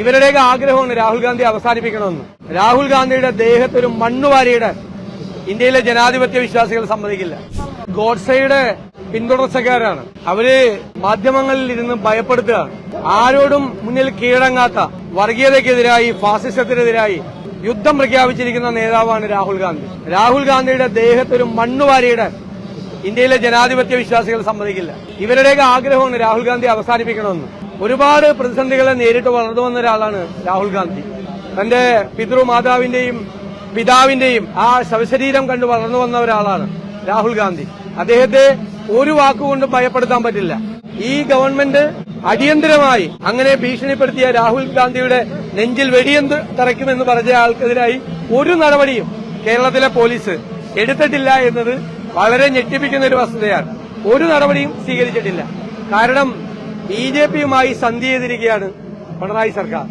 ഇവരുടെയൊക്കെ ആഗ്രഹമാണ് രാഹുൽ ഗാന്ധി അവസാനിപ്പിക്കണമെന്ന്. രാഹുൽ ഗാന്ധിയുടെ ദേഹത്ത് ഒരു മണ്ണുവാരിയുടെ ഇന്ത്യയിലെ ജനാധിപത്യ വിശ്വാസികൾ സമ്മതിക്കില്ല. ഗോഡ്സയുടെ പിന്തുടർച്ചക്കാരാണ്. അവർ മാധ്യമങ്ങളിൽ ഇരുന്ന് ഭയപ്പെടുത്തുകയാണ് ആരോടും മുന്നിൽ കീഴടങ്ങാത്ത വർഗീയതയ്ക്കെതിരായി ഫാസിസത്തിനെതിരായി യുദ്ധം പ്രഖ്യാപിച്ചിരിക്കുന്ന നേതാവാണ് രാഹുൽ ഗാന്ധി. രാഹുൽ ഗാന്ധിയുടെ ദേഹത്ത് ഒരു മണ്ണുവാരിയുടെ ഇന്ത്യയിലെ ജനാധിപത്യ വിശ്വാസികൾ സമ്മതിക്കില്ല. ഇവരുടെയൊക്കെ ആഗ്രഹമാണ് രാഹുൽ ഗാന്ധി അവസാനിപ്പിക്കണമെന്ന്. ഒരുപാട് പ്രതിസന്ധികളെ നേരിട്ട് വളർന്നു വന്ന ഒരാളാണ് രാഹുൽ ഗാന്ധി. തന്റെ പിതൃമാതാവിന്റെയും പിതാവിന്റെയും ആ ശവശരീരം കണ്ട് വളർന്നു വന്ന ഒരാളാണ് രാഹുൽ ഗാന്ധി. അദ്ദേഹത്തെ ഒരു വാക്കുകൊണ്ടും ഭയപ്പെടുത്താൻ പറ്റില്ല. ഈ ഗവൺമെന്റ് അടിയന്തരമായി അങ്ങനെ ഭീഷണിപ്പെടുത്തിയ രാഹുൽ ഗാന്ധിയുടെ നെഞ്ചിൽ വെടിയെന്ത് തറയ്ക്കുമെന്ന് പറഞ്ഞ ആൾക്കെതിരായി ഒരു നടപടിയും കേരളത്തിലെ പോലീസ് എടുത്തിട്ടില്ല എന്നത് വളരെ ഞെട്ടിപ്പിക്കുന്ന ഒരു വസ്തുതയാണ്. ഒരു നടപടിയും സ്വീകരിച്ചിട്ടില്ല. കാരണം ബി ജെ പിയുമായി സന്ധി ചെയ്തിരിക്കുകയാണ് പിണറായി സർക്കാർ.